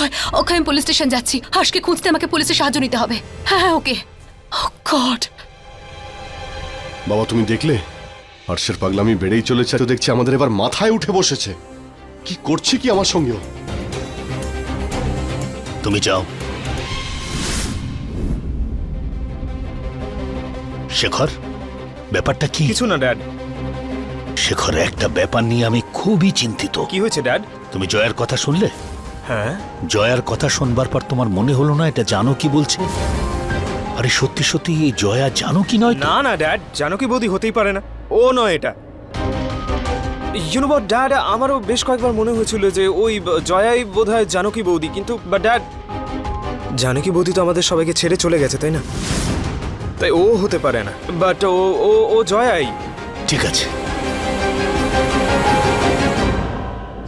অক্ষয় অক্ষয় আমি police station যাচ্ছি। হাসকে খুঁজতে আমাকে পুলিশের সাহায্য নিতে হবে। হ্যাঁ হ্যাঁ ওকে। ও গড বাবা তুমি দেখলে? হর্ষের পাগলামি বেড়েই চলেছে তো দেখছি আমাদের এবার মাথায় উঠে বসেছে। কি করছে কি আমার সঙ্গেও? তুমি যাও। শেখর ব্যাপারটা কি? কিছু না ড্যাড শেখর একটা ব্যাপার নিয়ে আমি খুবই চিন্তিত। কি হয়েছে ড্যাড তুমি জয়ের কথা শুনলে? হ্যাঁ? জয়ার কথা শুনবার পর তোমার মনে হলো না এটা জানো কি বলছে? আরে সত্যি সত্যি এই জয়া জানো কি নয় না না ড্যাড জানো কি বৌদি হতেই পারে না। ও নয় এটা। ইউনো বাট ড্যাড আমারও বেশ কয়েকবার মনে হয়েছিল যে ওই ব- জয়াই বোধহয় জানকী বৌদি কিন্তু বাট ড্যাড জানকী বৌদি তো আমাদের সবাইকে ছেড়ে চলে গেছে তাই না? তাই ও হতে পারে না বাট ও ও ও জয়াই। ঠিক আছে।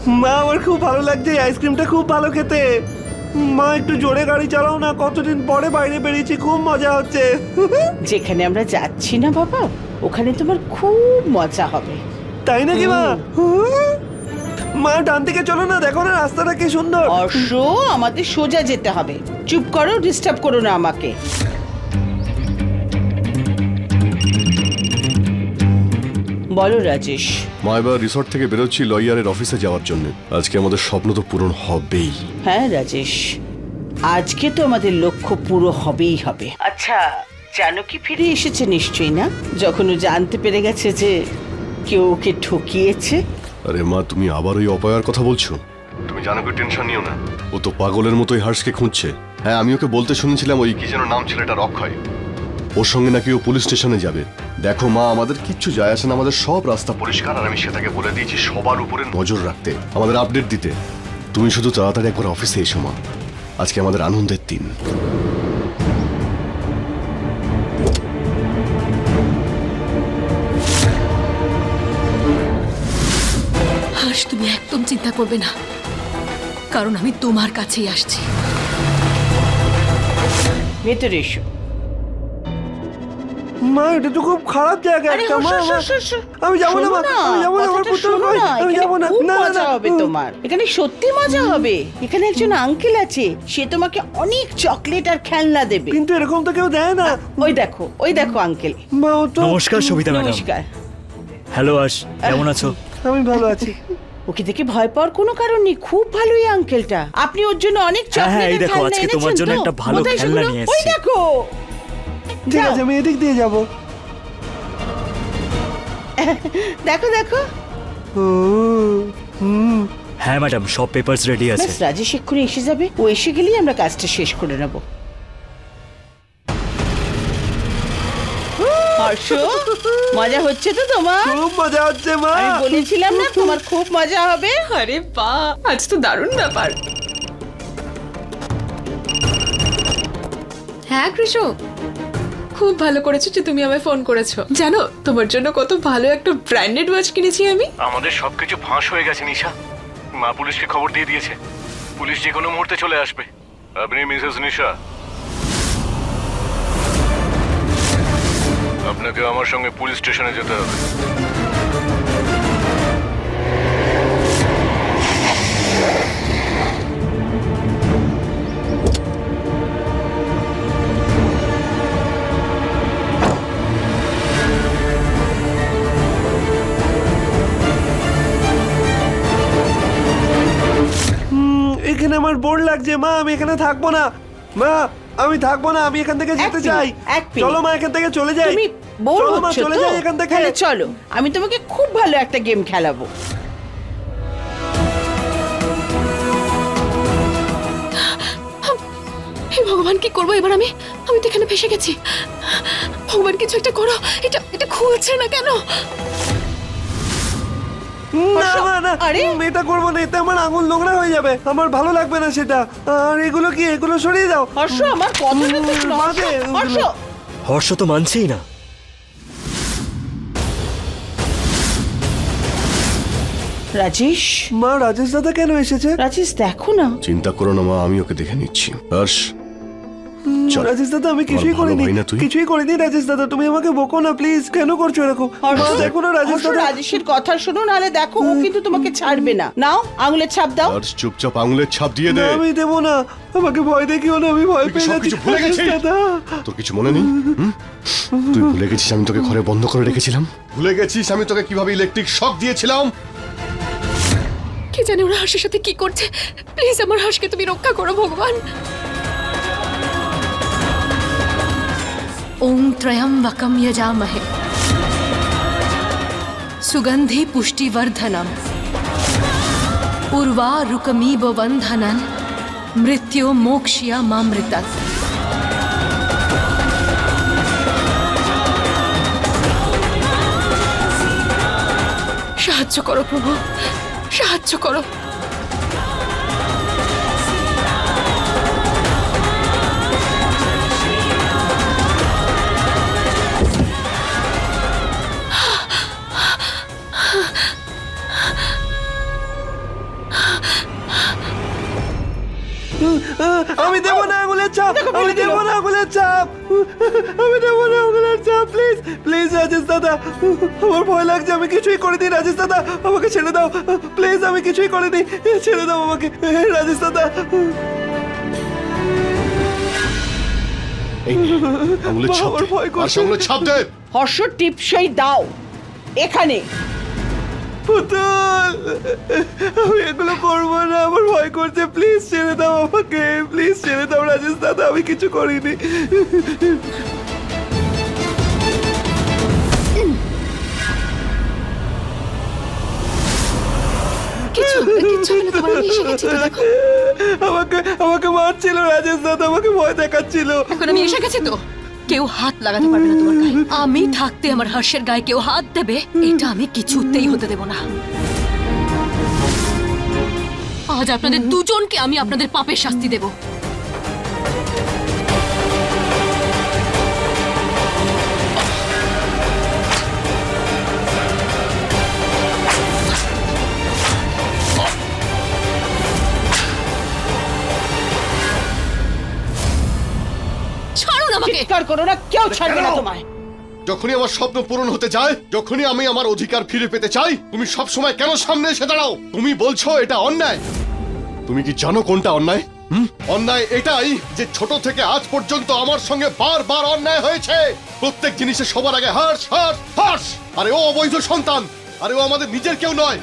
মা আমার খুব ভালো লাগছে আইসক্রিমটা খুব ভালো খেতে। মা একটু জোরে গাড়ি চালাও না কতদিন পরে বাইরে বেরিয়েছি খুব মজা হচ্ছে। যেখানে আমরা যাচ্ছি না বাবা ওখানে তোমার খুব মজা হবে। তাই নাকি মা? মা ডান দিকে চলো না দেখো না রাস্তাটা কি সুন্দর। অর্ষ আমাদের সোজা যেতে হবে। চুপ করো ডিস্টার্ব করো না আমাকে। বলো রাজেশ। মা এবার রিসর্ট থেকে বেরোচ্ছি লয়ারের অফিসে যাওয়ার জন্য। আজকে আমাদের স্বপ্ন তো পূরণ হবেই। হ্যাঁ রাজেশ। আজকে তো আমাদের লক্ষ্য পুরো হবেই হবে। আচ্ছা জানো কি ফিরে এসেছে নিশ্চয়ই না? যখন ও জানতে পেরে গেছে যে কেউ ওকে ঠকিয়েছে। আরে মা তুমি আবার ওই অপয়ার কথা বলছো? তুমি জানো কি টেনশন নিও না। ও তো পাগলের মতোই হার্সকে খুঁজছে। হ্যাঁ আমি ওকে বলতে শুনেছিলাম ওই কি যেন নাম ছেলেটার অক্ষয়। ওর সঙ্গে নাকি ও পুলিশ স্টেশনে যাবে। দেখো মা আমাদের কিচ্ছু যায় আসে না আমাদের সব রাস্তা পরিষ্কার আর আমি সেটাকে বলে দিয়েছি সবার উপরে নজর রাখতে আমাদের আপডেট দিতে। তুমি শুধু তাড়াতাড়ি একবার অফিসে এসো মা। আজকে আমাদের আনন্দের দিন। হর্ষ তুমি একদম চিন্তা করবে না। কারণ আমি তোমার কাছেই আসছি। ভেতরে এসো মা এটা তো খুব খারাপ জায়গা একটা মা। আমি যাব না মা আমি যাব না আমার পুত্র আমি এখানে যাব না। না না, মজা হবে তোমার। এখানে সত্যি মজা হবে। এখানে একজন আঙ্কেল আছে সে তোমাকে অনেক চকলেট আর খেলনা দেবে। কিন্তু এরকম তো কেউ দেয় না। ওই দেখো ওই দেখো আঙ্কেল। মা ও তো নমস্কার সবিতা ম্যাডাম। নমস্কার। হ্যালো আশ কেমন আছো? আমি ভালো আছি। ওকে দেখে ভয় পাওয়ার কোনো কারণ নেই খুব ভালো এই আঙ্কেলটা। আপনি ওর জন্য অনেক হ্যাঁ, হ্যাঁ, চকলেট এই দেখো, আজকে তোমার জন্য একটা ভালো খেলনা নিয়ে ওই দেখো! ঠিক আছে আমি এদিক দিয়ে যাব। দেখো দেখো। হুম। হ্যাঁ ম্যাডাম সব পেপারস রেডি আছে। ব্যাস রাজেশ এক্ষুনি এসে যাবে। ও এসে গেলেই আমরা কাজটা শেষ করে নেব। হর্ষ মজা হচ্ছে তো তোমার? খুব মজা হচ্ছে মা। আমি বলেছিলাম না তোমার খুব মজা হবে। আরে বা আজ তো দারুণ ব্যাপার। হ্যাঁ কৃষ খুব ভালো করেছ যে তুমি আমায় ফোন করেছ। জানো, তোমার জন্য কত ভালো একটা ব্র্যান্ডেড ওয়াচ কিনেছি আমি। আমাদের সবকিছু ফাঁস হয়ে গেছে, নিশা। মা পুলিশকে খবর দিয়ে দিয়েছে। পুলিশ যে কোনো মুহূর্তে চলে আসবে। আপনি মিসেস নিশা। আপনাকে আমার সঙ্গে পুলিশ স্টেশনে যেতে হবে। এখানে আমার বোর লাগছে। মা আমি এখানে থাকব না। মা আমি থাকব না আমি এখান থেকে যেতে চাই। এক চলো মা এখান থেকে চলে যাই। তুমি বোর হচ্ছ চলে তো? যাই এখান থেকে। চলো আমি তোমাকে খুব ভালো একটা গেম খেলাবো। ভগবান কি করব এবার আমি? আমি তো এখানে ফেসে গেছি। ভগবান কিছু একটা করো। এটা এটা খুলছে না কেন? না না না আরে? এটা করব না এতে আমার আঙুল নোংরা হয়ে যাবে। আমার ভালো লাগবে না সেটা। আর এগুলো কি? এগুলো সরিয়ে দাও। হর্ষ আমার কথাটা তো শোনো, হর্ষ, বাজে হর্ষ। হর্ষ তো মানছেই না। রাজেশ? মা রাজেশ দাদা কেন এসেছে? রাজেশ দেখো না। চিন্তা করো না মা আমি ওকে দেখে নিচ্ছি। হর্ষ চল। রাজেশ দাদা আমি কিছুই ভালো করিনি। ভাই না তুই? কিছুই করিনি রাজেশ দাদা তুমি আমাকে বকো না প্লিজ কেন করছ এরকম? হর্ষ দেখো না রাজেশ দাদা। রাজেশের কথা শোনো নাহলে দেখো ও কিন্তু তোমাকে ছাড়বে না। নাও আঙুলের ছাপ দাও। হর্ষ চুপচাপ আঙুলের ছাপ দিয়ে দে। না, আমি দেবো না। আমাকে ভয় দেখিও না আমি ভয় তুই কি পেয়ে যাচ্ছি সবকিছু ভুলে রাজেশ গেছিস? দাদা। তোর কিছু মনে নেই? হুম? তুই ভুলে গেছিস আমি তোকে ঘরে বন্ধ করে রেখেছিলাম? ভুলে গেছিস আমি তোকে কীভাবে ইলেকট্রিক শক দিয়েছিলাম? কি জানি ওরা হাসের সাথে কি করছে? প্লিজ আমার হাসকে তুমি রক্ষা করো ভগবান। ॐ त्र्यम्बकं यजामहे सुगन्धि पुष्टिवर्धनम् उर्वारुकमीव वन्धनन् मृत्यो मोक्ष्य मामृतत् সাহায্য করো প্রভু সাহায্য করো আমি দেবো না আঙুলের চাপ আমি দেবো না আঙুলের চাপ। আমি দেবো না আঙুলের চাপ প্লিজ প্লিজ রাজেশ দাদা। আমার ভয় লাগছে আমি কিছুই করিনি রাজেশ দাদা। আমাকে ছেড়ে দাও। প্লিজ আমি কিছুই করিনি। ছেড়ে দাও আমাকে রাজেশ দাদা। আঙুলের ছাপ দে। হর্ষ টিপসই দাও। এখানে। পুতুল! আমি এগুলো করব না আমার ভয় করছে। প্লিজ ছেড়ে দাও আমাকে প্লিজ ছেড়ে দাও রাজেশ দাদা আমি কিছু করিনি। আমাকে আমাকে মারছিল রাজেশ দাদা আমাকে ভয় দেখাচ্ছিল। এখন আমি এসে গেছি তো। কেউ হাত লাগাতে পারবে না তোমার গায়ে। আমি থাকতে আমার হর্ষের গায়ে কেউ হাত দেবে? এটা আমি কিছুতেই হতে দেব না। আজ আপনাদের দুজনকে আমি আপনাদের পাপের শাস্তি দেব। চিৎকার করো না কেউ ছাড়বে না তোমায়। যখনই আমার স্বপ্ন পূরণ হতে যায় যখনই আমি আমার অধিকার ফিরে পেতে চাই তুমি সব সময় কেন সামনে এসে দাঁড়াও? তুমি বলছো এটা অন্যায়। তুমি কি জানো কোনটা অন্যায়? হুম? অন্যায় এটাই যে ছোট থেকে আজ পর্যন্ত আমার সঙ্গে বারবার অন্যায় হয়েছে। প্রত্যেক জিনিসে সবার আগে হার্স হার্স হার্স আরে ও অবৈধ সন্তান। আরে ও আমাদের নিজের কেউ নয়।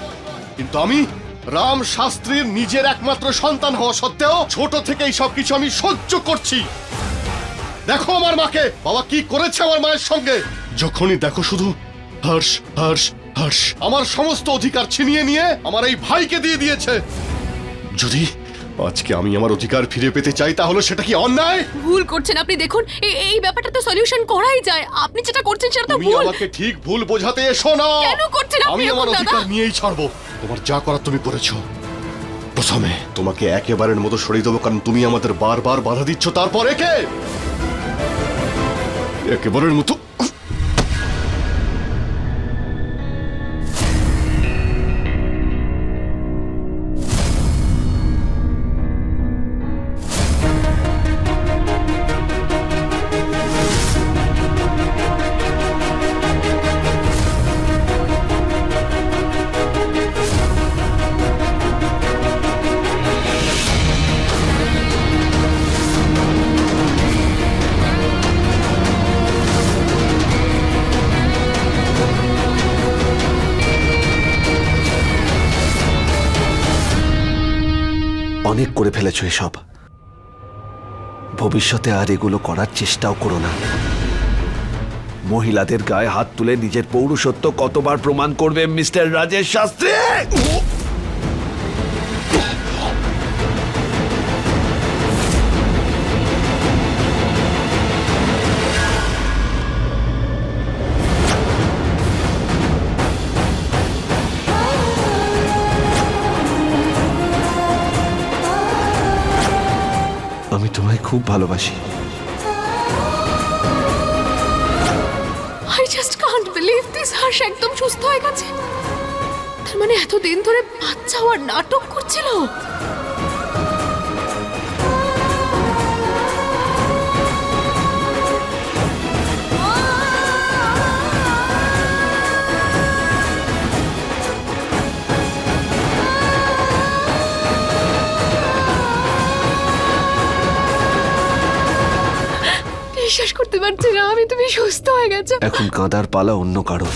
কিন্তু আমি রাম শাস্ত্রীর নিজের একমাত্র সন্তান হওয়া সত্ত্বেও ছোট থেকেই সবকিছু আমি সহ্য করছি। দেখো আমার মাকে। বাবা কি করেছে আমার মায়ের সঙ্গে? যখনই দেখো শুধু হর্ষ হর্ষ হর্ষ আমার সমস্ত অধিকার ছিনিয়ে নিয়ে আমার এই ভাইকে দিয়ে দিয়েছে। যদি আজকে আমি আমার অধিকার ফিরে পেতে চাই তাহলে সেটা কি অন্যায়? ভুল করছেন আপনি দেখুন এই ব্যাপারটা তো সলিউশন করাই যায়। আপনি যেটা করছেন সেটা তো তুমি ভুল। আমাকে ঠিক ভুল বোঝাতে এসো না। কেন করছেন আপনি আমি আমার অধিকার নিয়েই ছাড়বো। তোমার যা করার তুমি করেছ। প্রথমে তোমাকে একেবারের মতো সরিয়ে দেবো কারণ তুমি আমাদের বারবার বাধা দিচ্ছ। তারপর একে? একেবারের মতো অনেক করে ফেলেছ এসব। ভবিষ্যতে আর এগুলো করার চেষ্টাও করো না। মহিলাদের গায়ে হাত তুলে নিজের পৌরুষত্ব কতবার প্রমাণ করবে, মিস্টার রাজেশ শাস্ত্রী? খুব ভালোবাসি। I just can't believe this Harsh একদম সুস্থ হয়ে গেছে। তার মানে এতদিন ধরে বাচ্চা হওয়ার নাটক করছিল। করতে পারছি না আমি তুমি সুস্থ হয়ে গেছো। এখন কাঁদার পালা অন্য কারোর।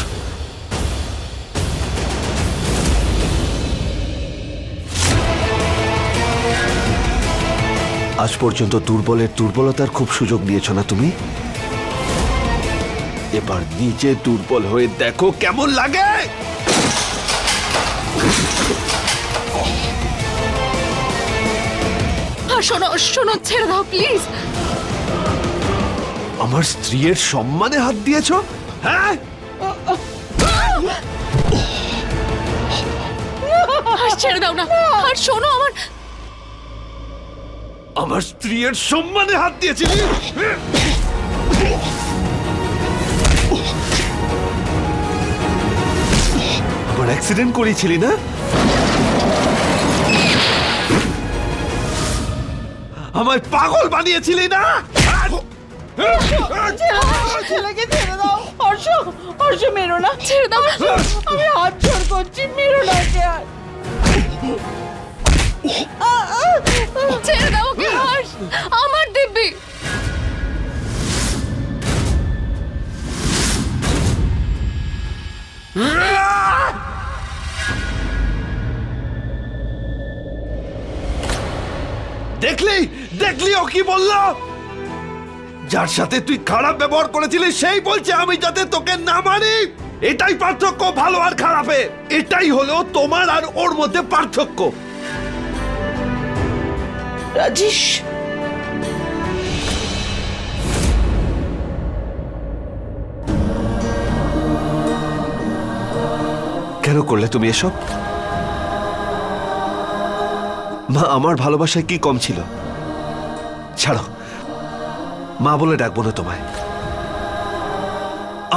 আজ পর্যন্ত দুর্বলের দুর্বলতার খুব সুযোগ নিয়েছ না তুমি? এবার নিজে দুর্বল হয়ে দেখো কেমন লাগে! শোনো শোনো ছেড়ে দাও প্লিজ আমার স্ত্রীর সম্মানে হাত দিয়েছ? হ্যাঁ? আর ছেড়ে দাও না। আর শোনো আমার আমার স্ত্রীর সম্মানে হাত দিয়েছিলি? আমার অ্যাক্সিডেন্ট করেছিলি না? আমায় পাগল বানিয়েছিলি না? ছেলেকে ছেড়ে দাও। হর্ষ হর্ষ মেরো না। ছেড়ে দাও আমি হাত জোর করছি মেরো না ওকে ছেড়ে দাও ওকে হর্ষ আমার দিব্যি। দেখলি দেখলি ও কি বলল? যার সাথে তুই খারাপ ব্যবহার করেছিলি সেই বলছে আমি যাতে তোকে না মানি এটাই পার্থক্য ভালো আর খারাপে। এটাই হলো তোমার আর ওর মধ্যে পার্থক্য। রাজেশ। কেন করলে তুমি এসব? মা আমার ভালোবাসায় কি কম ছিল? ছাড়ো। মা বলে ডাকবো না তোমায়।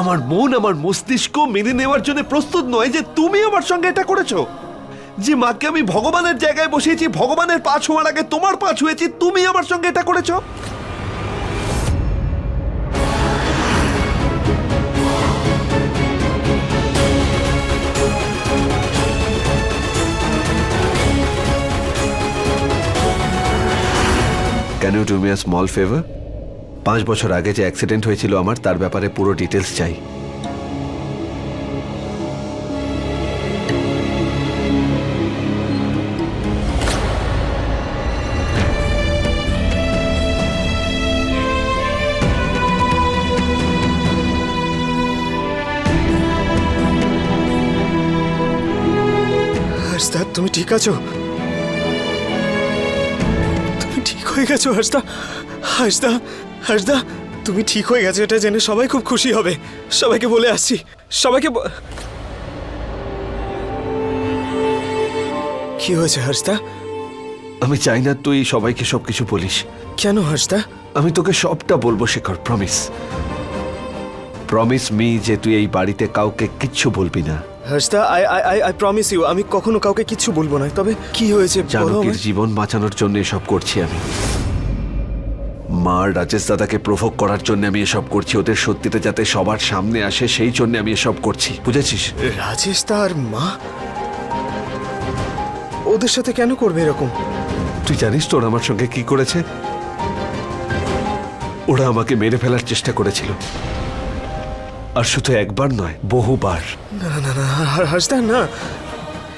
আমার মন, আমার মস্তিষ্ক মেনে নেওয়ার জন্য প্রস্তুত নয় যে তুমি আমার সঙ্গে এটা করেছ। যে মাকে আমি ভগবানের জায়গায় বসিয়েছি, ভগবানের পা ছোঁয়ার আগে তোমার পা ছুঁয়েছি, তুমি আমার সঙ্গে এটা করেছ? Can you do me a small favour পাঁচ বছর আগে যে অ্যাক্সিডেন্ট হয়েছিল আমার, তার ব্যাপারে পুরো ডিটেলস চাই। তুমি ঠিক আছো? তুমি ঠিক হয়ে গেছো, হাসদা। হাসদা হাসদা তুমি ঠিক হয়ে গেছো এটা জেনে সবাই খুব খুশি হবে। সবাইকে বলে আসছি। সবাইকে কি হয়েছে হাসদা? আমি চাই না তুই সবাইকে সবকিছু বলিস। কেন হাসদা? আমি তোকে সবটা বলব শেখর প্রমিস প্রমিস মি যে তুই এই বাড়িতে কাউকে কিচ্ছু বলবি না। Hasda I I I I promise you আমি কখনো কাউকে কিচ্ছু বলব না। তবে কি হয়েছে জানকীর জীবন বাঁচানোর জন্য এসব করছি আমি। মা রাজেশ দাদাকে প্রভোগ করার জন্য আমি এসব করছি। ওদের সত্যিটা যাতে সবার সামনে আসে সেই জন্য আমি এসব করছি। বুঝেছিস? রাজেশ তার মা? ওদের সাথে কেন করবে এরকম? তুই জানিস তোর আমার সঙ্গে কি করেছে? ওরা আমাকে মেরে ফেলার চেষ্টা করেছিল। আর শুধু একবার নয় বহুবার। না না না হা- হাসদা না।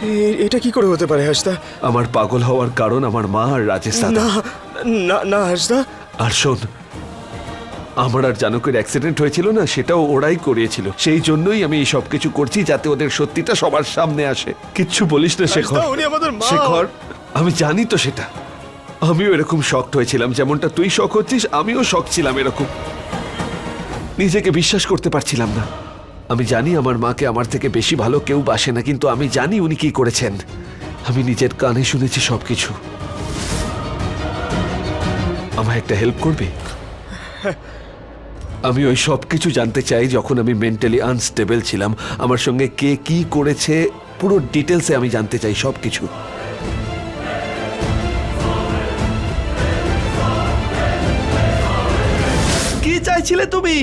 এ- এটা কি করে হতে পারে হাসদা আমার পাগল হওয়ার কারণ আমার মা আর রাজেশ দাদা। না না না হাসদা আর শোন আমার আর জানকের অ্যাক্সিডেন্ট হয়েছিল না সেটাও ওরাই করিয়েছিল। সেই জন্যই আমি এই সব কিছু করছি যাতে ওদের সত্যিটা সবার সামনে আসে। কিচ্ছু বলিস না শেখর। শেখর আমি জানি তো সেটা। আমিও এরকম শক্ট হয়েছিলাম যেমনটা তুই শখ হচ্ছিস আমিও শখ ছিলাম এরকম। নিজেকে বিশ্বাস করতে পারছিলাম না। আমি জানি আমার মাকে আমার থেকে বেশি ভালো কেউ বাসে না কিন্তু আমি জানি উনি কি করেছেন। আমি নিজের কানে শুনেছি সবকিছু। আমায় একটা হেল্প করবে? আমি ওই সব কিছু জানতে চাই যখন আমি মেন্টালি আনস্টেবল ছিলাম। আমার সঙ্গে কে কি করেছে, পুরো ডিটেলসে আমি জানতে চাই সব কিছু কি চাইছিলে তুমি?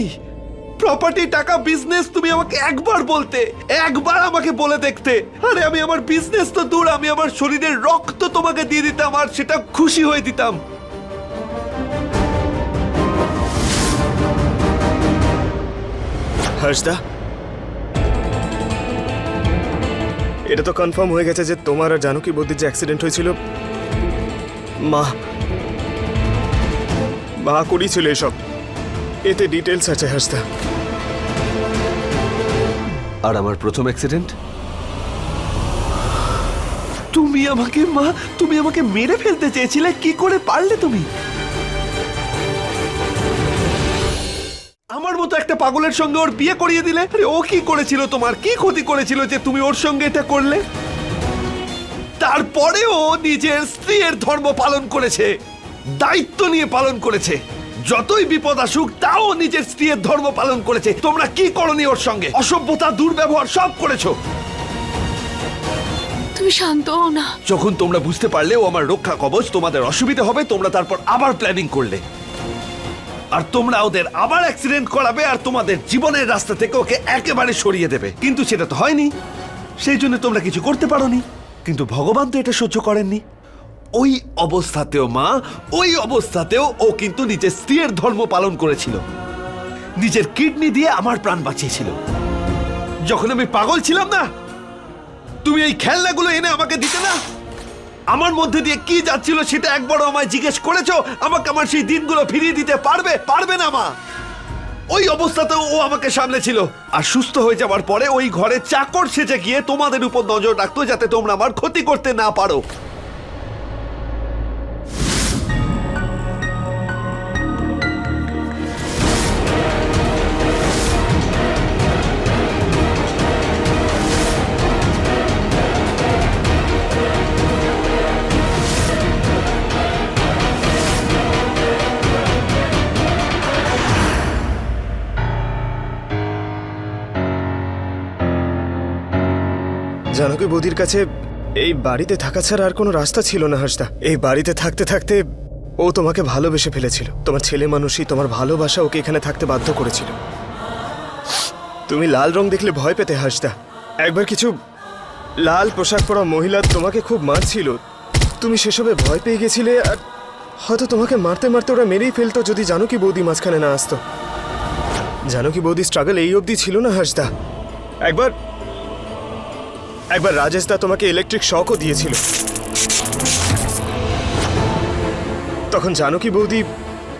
প্রপার্টি টাকা বিজনেস তুমি আমাকে একবার বলতে, একবার আমাকে বলে দেখতে। আরে, আমি আমার বিজনেস তো দূর, আমি আমার শরীরের রক্ত তোমাকে দিয়ে দিতাম, আর সেটা খুশি হয়ে দিতাম। হর্ষদা? এটা তো কনফার্ম হয়ে গেছে যে তোমার আর জানকী বৌদির যে অ্যাক্সিডেন্ট হয়েছিল, মা মা করিয়েছিল এসব। এতে ডিটেলস আছে হর্ষদা। আর আমার প্রথম অ্যাক্সিডেন্ট তুমি আমাকে, মা, তুমি আমাকে মেরে ফেলতে চেয়েছিলে, কি করে পারলে তুমি? আমার মতো একটা পাগলের সঙ্গে ওর বিয়ে করিয়ে দিলে? আরে ও কি করেছিল তোমার? কি ক্ষতি করেছিল যে তুমি ওর সঙ্গে এটা করলে? তারপরেও ও নিজের স্ত্রীর ধর্ম পালন করেছে দায়িত্ব নিয়ে পালন করেছে। যতই বিপদ আসুক তাও নিজের স্ত্রীর ধর্ম পালন করেছে। তোমরা কি করনি ওর সঙ্গে? অসভ্যতা দুর্ব্যবহার সব করেছ। তুমি শান্ত হও না। যখন তোমরা বুঝতে পারলে ও আমার রক্ষা কবচ তোমাদের অসুবিধা হবে তোমরা তারপর আবার প্ল্যানিং করলে। আর তোমরা ওদের আবার অ্যাক্সিডেন্ট করাবে আর তোমাদের জীবনের রাস্তা থেকে ওকে একেবারে সরিয়ে দেবে। কিন্তু সেটা তো হয়নি। সেই জন্য তোমরা কিছু করতে পারোনি। কিন্তু ভগবান তো এটা সহ্য করেননি। ওই অবস্থাতেও মা, ওই অবস্থাতেও ও কিন্তু নিজের স্ত্রীর ধর্ম পালন করেছিল। নিজের কিডনি দিয়ে আমার প্রাণ বাঁচিয়েছিল। যখন আমি পাগল ছিলাম না, তুমি এই খেলনাগুলো এনে আমাকে দিতে না? আমার মধ্যে দিয়ে কি যাচ্ছিল সেটা একবারও আমায় জিজ্ঞেস করেছ? আমাকে আমার সেই দিনগুলো ফিরিয়ে দিতে পারবে? পারবে না মা। ওই অবস্থাতেও ও আমাকে সামলেছিল আর সুস্থ হয়ে যাওয়ার পরে ওই ঘরে চাকর সেজে গিয়ে তোমাদের উপর নজর রাখতো যাতে তোমরা আমার ক্ষতি করতে না পারো। জানকী বৌদির কাছে এই বাড়িতে থাকা ছাড়া আর কোনো রাস্তা ছিল না, হাসদা। এই বাড়িতে থাকতে থাকতে ও তোমাকে ভালোবেসে ফেলেছিল। তোমার ছেলে মানুষই তোমার ভালোবাসা ওকে এখানে থাকতে বাধ্য করেছিল। তুমি লাল রং দেখলে ভয় পেতে, হাসদা। একবার কিছু লাল পোশাক পরা মহিলা তোমাকে খুব মারছিল। তুমি সেসবে ভয় পেয়ে গেছিলে আর হয়তো তোমাকে মারতে মারতে ওরা মেরেই ফেলতো যদি জানকী বৌদি মাঝখানে না আসতো। জানকী বৌদি স্ট্রাগল এই অবধি ছিল না, হাসদা। একবার একবার রাজেশ দা তোমাকে ইলেকট্রিক শকও দিয়েছিল। তখন জানকী বৌদি,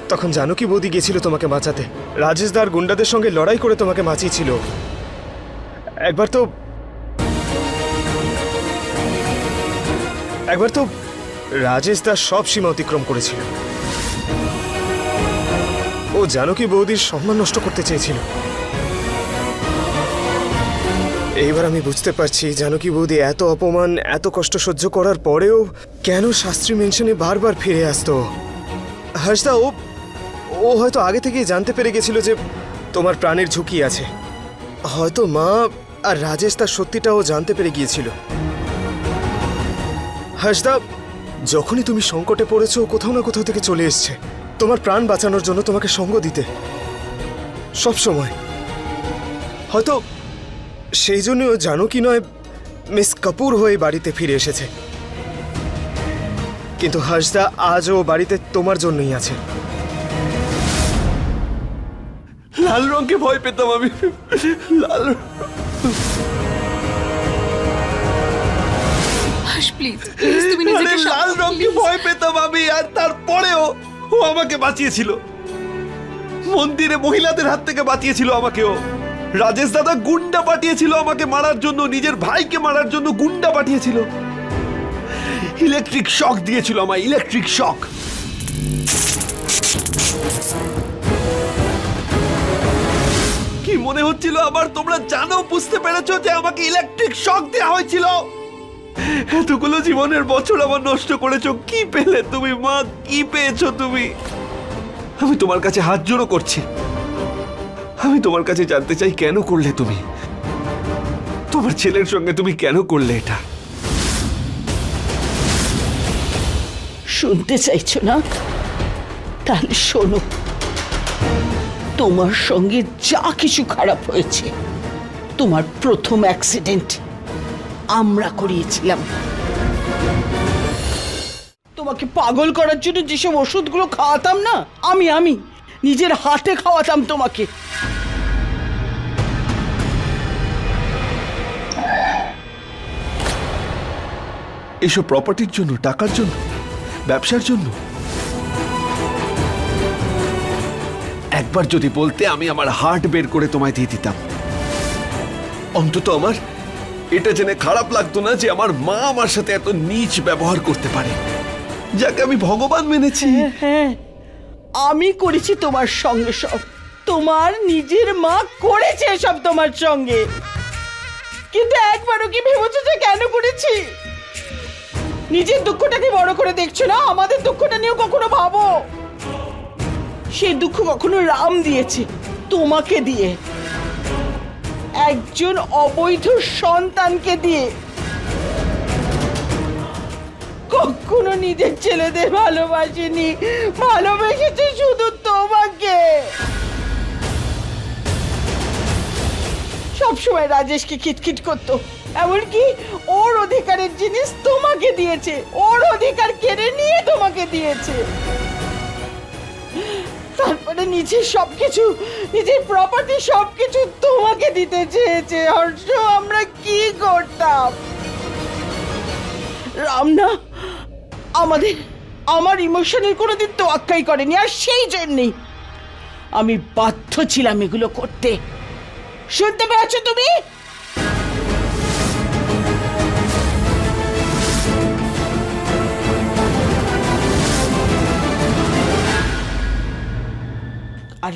তখন জানকী বৌদি গেছিল তোমাকে বাঁচাতে। রাজেশ দার গুন্ডাদের সঙ্গে লড়াই করে তোমাকে বাঁচিয়েছিল। একবার তো একবার তো রাজেশ দা সব সীমা অতিক্রম করেছিল। ও জানকী বৌদির সম্মান নষ্ট করতে চেয়েছিল। এইবার আমি বুঝতে পারছি জানকী বৌদি, এত অপমান, এত কষ্ট সহ্য করার পরেও কেন শাস্ত্রী মেনশনে বারবার ফিরে আসতো? হাসদা ও ও হয়তো আগে থেকেই জানতে পেরে গেছিল যে তোমার প্রাণের ঝুঁকি আছে। হয়তো মা আর রাজেশ তার সত্যিটাও জানতে পেরে গিয়েছিল। হাসদা যখনই তুমি সংকটে পড়েছো কোথাও না কোথাও থেকে চলে এসছে। তোমার প্রাণ বাঁচানোর জন্য তোমাকে সঙ্গ দিতে। সব সময় হয়তো সেই জন্য ও জানো কি নয় মিস কাপুর হয়ে বাড়িতে ফিরে এসেছে। কিন্তু হাসদা আজও বাড়িতে তোমার জন্যই আছে। লাল রঙকে ভয় পেতাম আমি। লাল হাস প্লিজ প্লিজ তুমি নিজেকে লাল রঙকে ভয় পেতাম আমি আর তারপরেও ও আমাকে বাঁচিয়েছিল। মন্দিরে মহিলাদের হাত থেকে বাঁচিয়েছিল আমাকেও। রাজেশ দাদা গুন্ডা পাঠিয়েছিল আমাকে মারার জন্য, নিজের ভাইকে মারার জন্য গুন্ডা পাঠিয়েছিল। ইলেকট্রিক শক দিয়েছিল আমার ইলেকট্রিক শক। কি মনে হচ্ছিল আবার তোমরা জানো, বুঝতে পেরেছ যে আমাকে ইলেকট্রিক শক দেওয়া হয়েছিল? এতগুলো জীবনের বছর আমার নষ্ট করেছ, কি পেলে তুমি মা, কি পেয়েছ তুমি? আমি তোমার কাছে হাত জোড়ো করছি। আমি তোমার কাছে জানতে চাই, কেন করলে তুমি? তোমার ছেলের সঙ্গে তুমি কেন করলে এটা? শুনতে চাইছো না? তাহলে শোনো। তোমার সঙ্গে যা কিছু খারাপ হয়েছে, তোমার প্রথম অ্যাক্সিডেন্ট আমরা করিয়েছিলাম। তোমাকে পাগল করার জন্য যেসব ওষুধগুলো খাওয়াতাম না, আমি আমি নিজের হাতে খাওয়াতাম তোমাকে। এসব প্রপার্টির জন্য, টাকার জন্য, ব্যবসার জন্য। একবার যদি বলতে আমি আমার হার্ট বের করে তোমায় দিয়ে দিতাম। অন্তত আমার এটা জেনে খারাপ লাগতো না যে আমার মা আমার সাথে এত নিচ ব্যবহার করতে পারে। যাকে আমি ভগবান মেনেছি। হ্যাঁ আমি করেছি তোমার সঙ্গে সব। তোমার নিজের মা করেছে সব তোমার সঙ্গে। কিন্তু একবারও কি ভেবেছো যে কেন করেছি? নিজের দুঃখটাকে বড় করে দেখছ না? আমাদের দুঃখটা নিয়েও কখনো ভাবো? সেই দুঃখ কখনো রাম দিয়েছে, তোমাকে দিয়ে। একজন অবৈধ সন্তানকে দিয়ে। কখনো নিজের ছেলেদের ভালোবাসেনি, ভালোবেসেছে শুধু তোমাকে। সবসময় রাজেশকে খিটখিট করতো। এমনকি ওর অধিকারের জিনিস তোমাকে দিয়েছে। ওর অধিকার কেড়ে নিয়ে তোমাকে দিয়েছে। তারপরে নিজের সবকিছু, নিজের প্রপার্টি সবকিছু তোমাকে দিতে চেয়েছে। হর্ষ, আমরা কি করতাম? রামনা আমাদের, আমার ইমোশনের কোনোদিন তোয়াক্কাই করেনি, আর সেই জন্যেই আমি বাধ্য ছিলাম এগুলো করতে। শুনতে পেয়েছ তুমি? আর